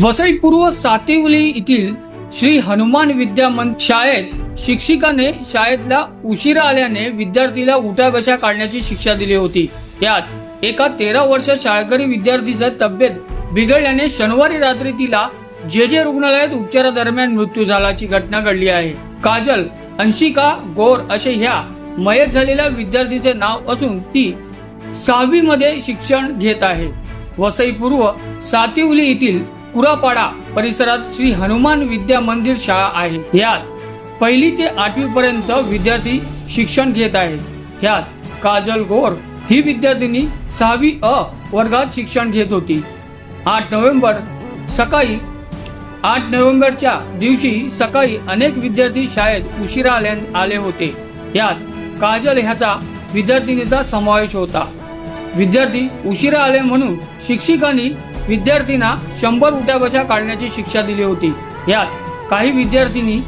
वसई पूर्व सातिवली येथील श्री हनुमान विद्यामन शाळेत शिक्षिकाने शाळेतला उशिरा आल्याने विद्यार्थीला उठाबशा काढण्याची शिक्षा दिली होती. यात एका तेरा वर्ष शाळकरी विद्यार्थीचा तब्येत बिघडल्याने शनिवारी रात्री तिला जे जे रुग्णालयात उपचारादरम्यान मृत्यू झाल्याची घटना घडली आहे. काजल अंशिका गोर असे ह्या मयत झालेल्या विद्यार्थीचे नाव असून ती सहावी मध्ये शिक्षण घेत आहे. वसई पूर्व सातिवली येथील कुरापाडा परिसरात श्री हनुमान विद्या मंदिर शाळा आहे. यात पहिली ते आठवी पर्यंत विद्यार्थी शिक्षण घेत आहे यात काजल गोर ही विद्यार्थिनी सहावी अ वर्गात शिक्षण घेत होती. आठ नोव्हेंबर सकाळी आठ नोव्हेंबरच्या दिवशी सकाळी अनेक विद्यार्थी शाळेत उशिरा आल्या आले होते. यात काजल ह्याचा विद्यार्थिनीचा समावेश होता. विद्यार्थी उशिरा आले म्हणून शिक्षिकांनी विद्यार्थींना शंभर उठ्या बशा काढण्याची शिक्षा दिली होती. यात काही विद्यार्थिनी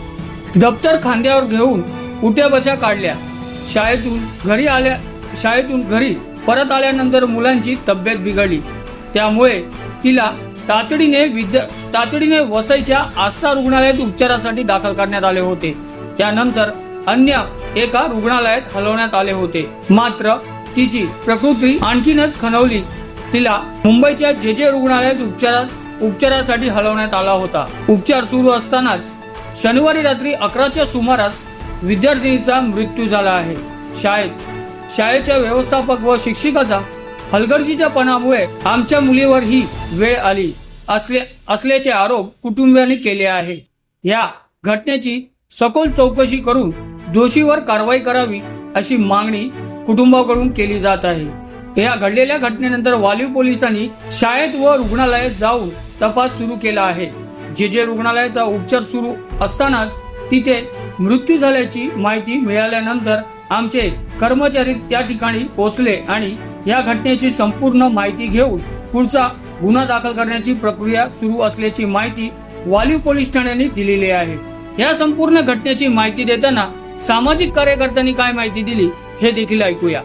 दप्तर खांद्यावर घेऊन उठ्या बशा काढल्या. शाळेतून घरी आल्या शाळेतून घरी परत आल्यानंतर मुलांची तब्येत बिघडली. त्यामुळे तिला तातडीने विद्या तातडीने वसईच्या आस्था रुग्णालयात उपचारासाठी दाखल करण्यात आले होते. त्यानंतर अन्य एका रुग्णालयात हलवण्यात आले होते. मात्र तिची प्रकृती आणखीनच खनवली तिला मुंबईच्या जे जे रुग्णालयात उपचारात उपचारासाठी हलवण्यात आला होता. उपचार सुरू असतानाच शनिवारी रात्री अकराच्या सुमारास विद्यार्थिनीचा मृत्यू झाला आहे. शाळेत शाळेच्या व्यवस्थापक व शिक्षिकाचा हलगर्जीच्यापणामुळे आमच्या मुलीवर ही वेळ आली असले असल्याचे आरोप कुटुंबियांनी केले आहे. या घटनेची सखोल चौकशी करून दोषीवर कारवाई करावी अशी मागणी कुटुंबाकडून केली जात आहे. या घडलेल्या घटनेनंतर वालीव पोलिसांनी शाळेत व रुग्णालयात जाऊन तपास सुरू केला आहे. जे जे रुग्णालयाचा उपचार सुरू असतानाच तिथे मृत्यू झाल्याची माहिती मिळाल्यानंतर आमचे कर्मचारी त्या ठिकाणी पोहोचले आणि या घटनेची संपूर्ण माहिती घेऊन पुढचा गुन्हा दाखल करण्याची प्रक्रिया सुरू असल्याची माहिती वालीव पोलीस ठाण्याने दिलेली आहे. या संपूर्ण घटनेची माहिती देताना सामाजिक कार्यकर्त्यांनी काय माहिती दिली हे देखील ऐकूया.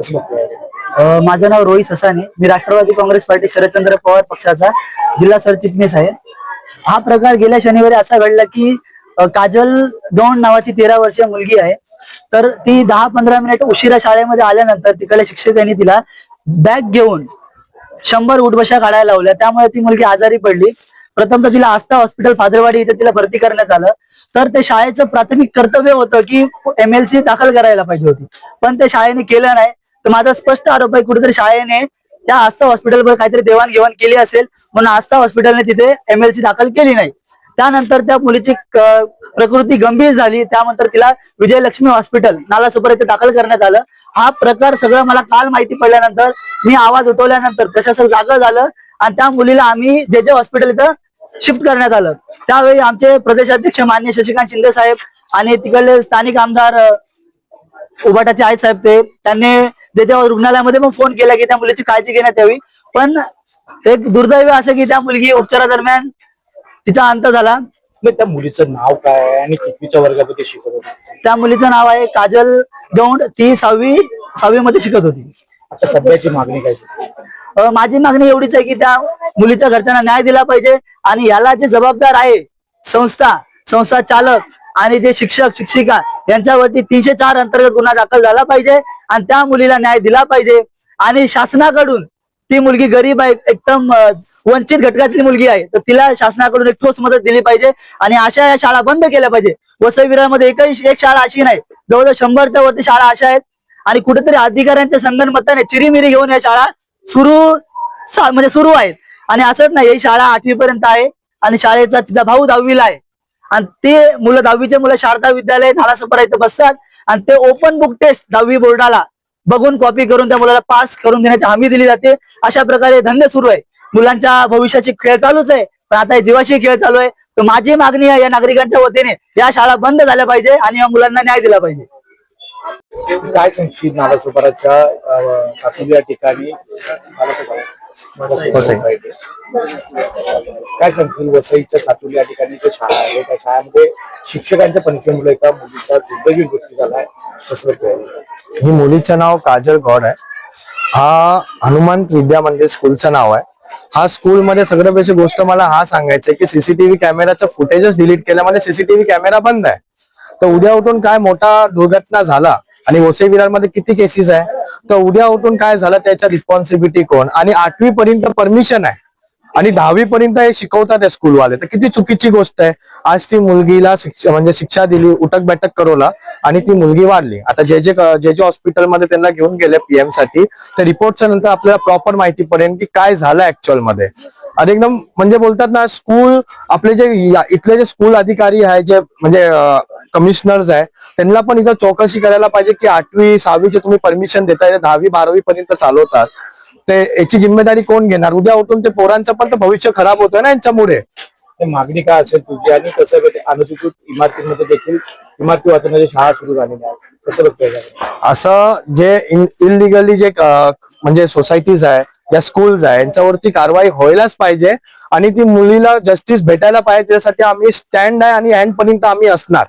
माझं नाव रोहित ससाने. मी राष्ट्रवादी काँग्रेस पार्टी शरदचंद्र पवार पक्षाचा जिल्हा सरचिटणीस आहे. हा प्रकार गेल्या शनिवारी असा घडला की काजल डोंड नावाची तेरा वर्षीय मुलगी आहे. तर ती दहा पंधरा मिनिट उशिरा शाळेमध्ये आल्यानंतर तिकडे शिक्षकांनी तिला बॅग घेऊन शंभर उठबशा काढायला लावल्या. त्यामुळे ती मुलगी आजारी पडली. प्रथम तर तिला आस्था हॉस्पिटल फादरवाडी इथे तिला भरती करण्यात आलं. तर ते शाळेचं प्राथमिक कर्तव्य होतं की एमएलसी दाखल करायला पाहिजे होती. पण ते शाळेने केलं नाही. तर माझा स्पष्ट आरोप आहे कुठेतरी शाळेने त्या आस्था हॉस्पिटलवर काहीतरी देवाणघेवाण केली असेल म्हणून आस्था हॉस्पिटलने तिथे एमएलसी दाखल केली नाही. त्यानंतर त्या मुलीची प्रकृती गंभीर झाली. त्यानंतर तिला विजयलक्ष्मी हॉस्पिटल नालासोपर इथे दाखल करण्यात आलं. हा प्रकार सगळं मला काल माहिती पडल्यानंतर मी आवाज उठवल्यानंतर प्रशासक जागा झालं आणि त्या मुलीला आम्ही जे जे हॉस्पिटल इथं शिफ्ट करण्यात आलं. त्यावेळी आमचे प्रदेशाध्यक्ष मान्य शशिकांत शिंदे साहेब आणि तिकडले स्थानिक आमदार उभाटाचे आई साहेब ते त्यांनी जे त्या रुग्णालयामध्ये पण फोन केला की त्या मुलीची काळजी घेण्यात यावी. पण एक दुर्दैव असं की त्या मुलगी उपचारादरम्यान तिचा अंत झाला. मग त्या मुलीचं नाव काय आहे आणि कितवीच्या वर्गामध्ये शिकत होती? त्या मुलीचं नाव आहे काजल गौंड. ती सहावी सहावी मध्ये शिकत होती. आता सध्याची मागणी काय? माझी मागणी एवढीच आहे की त्या मुलीच्या घरच्यांना न्याय दिला पाहिजे आणि याला जे जबाबदार आहे संस्था संस्था चालक आणि जे शिक्षक शिक्षिका यांच्यावरती तीनशे चार अंतर्गत गुन्हा दाखल झाला पाहिजे आणि त्या मुलीला न्याय दिला पाहिजे. आणि शासनाकडून ती मुलगी गरीब आहे एकदम वंचित घटकातली मुलगी आहे तर तिला शासनाकडून एक ठोस मदत दिली पाहिजे आणि अशा या शाळा बंद केल्या पाहिजे. वसईविरामध्ये एकही एक शाळा अशी नाही. जवळजवळ शंभरच्या वरती शाळा अशा आहेत. आणि कुठेतरी अधिकाऱ्यांच्या संगणमताने चिरीमिरी घेऊन या शाळा सुरू म्हणजे सुरू आहेत. आणि असंच नाही ही शाळा आठवी पर्यंत आहे आणि शाळेचा तिचा भाऊ दहावीला आहे. आणि ते मुलं दहावीचे मुलं शारदा विद्यालय नालासोपारा इथे बसतात. आणि ते ओपन बुक टेस्ट दहावी बोर्डाला बघून कॉपी करून त्या मुलाला पास करून देण्याची हमी दिली जाते. अशा प्रकारे धंदे सुरू आहे. मुलांच्या भविष्याची खेळ चालूच आहे. पण आता हे जीवाशी खेळ चालू आहे. तर माझी मागणी आहे या नागरिकांच्या वतीने या शाळा बंद झाल्या पाहिजे आणि या मुलांना न्याय दिला पाहिजे. काय सांगशील नालासोपाराच्या ठिकाणी. काय सांगतील वसईच्या सातुली या ठिकाणी जे शाळा आहे? त्या शाळेमध्ये शिक्षकांच्या परीक्षेमुळे एका मुलीचा दुर्दैवी मृत्यू झालाय कसं ही मुलीचं नाव काजल गौड आहे. हा हनुमंत विद्या मंदिर स्कूलचं नाव आहे. हा स्कूलमध्ये सगळ्यात पैसे गोष्ट मला हा सांगायचं की सीसीटीव्ही कॅमेराचा फुटेजच डिलीट केल्यामध्ये म्हणजे सीसीटीव्ही कॅमेरा बंद आहे. तर उद्या उठून काय मोठा दुर्घटना झाला आणि वसई विरारमध्ये किती केसेस आहे? तर उद्या उठून काय झालं? त्याच्या रिस्पॉन्सिबिलिटी कोण? आणि आठवी पर्यंत परमिशन आहे. आणि दहावी पर्यंत हे शिकवतात या स्कूलवाले तर किती चुकीची गोष्ट आहे. आज ती मुलगीला शिक्षा म्हणजे शिक्षा दिली उठक बैठक करवला आणि ती मुलगी वाढली. आता जे जे जे जे हॉस्पिटलमध्ये त्यांना घेऊन गेले पीएमसाठी तर रिपोर्टच्या नंतर आपल्याला प्रॉपर माहिती पडेल की काय झालं ऍक्च्युअलमध्ये. आणि एकदम म्हणजे बोलतात ना स्कूल आपले जे इथले जे स्कूल अधिकारी आहे जे म्हणजे कमिशनर्स आहे त्यांना पण इथं चौकशी करायला पाहिजे की आठवी सहावीचे तुम्ही परमिशन देताय दहावी बारावी पर्यंत चालवतात. ते याची जिम्मेदारी कोण घेणार? उद्या उठून ते पोरांचं पण भविष्य खराब होतंय ना यांच्यामुळे. ते मागणी काय असेल तुझी? आणि कसं अनुसूचित इमारतींमध्ये देखील इमारती वाचवण्याची शाळा सुरू झालेल्या आहेत कसं बघतोय? असं जे इलिगली जे म्हणजे सोसायटीज आहे या स्कूल्स आहे यांच्यावरती कारवाई व्हायलाच पाहिजे. आणि ती मुलीला जस्टिस भेटायला पाहिजे त्यासाठी आम्ही स्टँड आहे आणि एंड पर्यंत आम्ही असणार.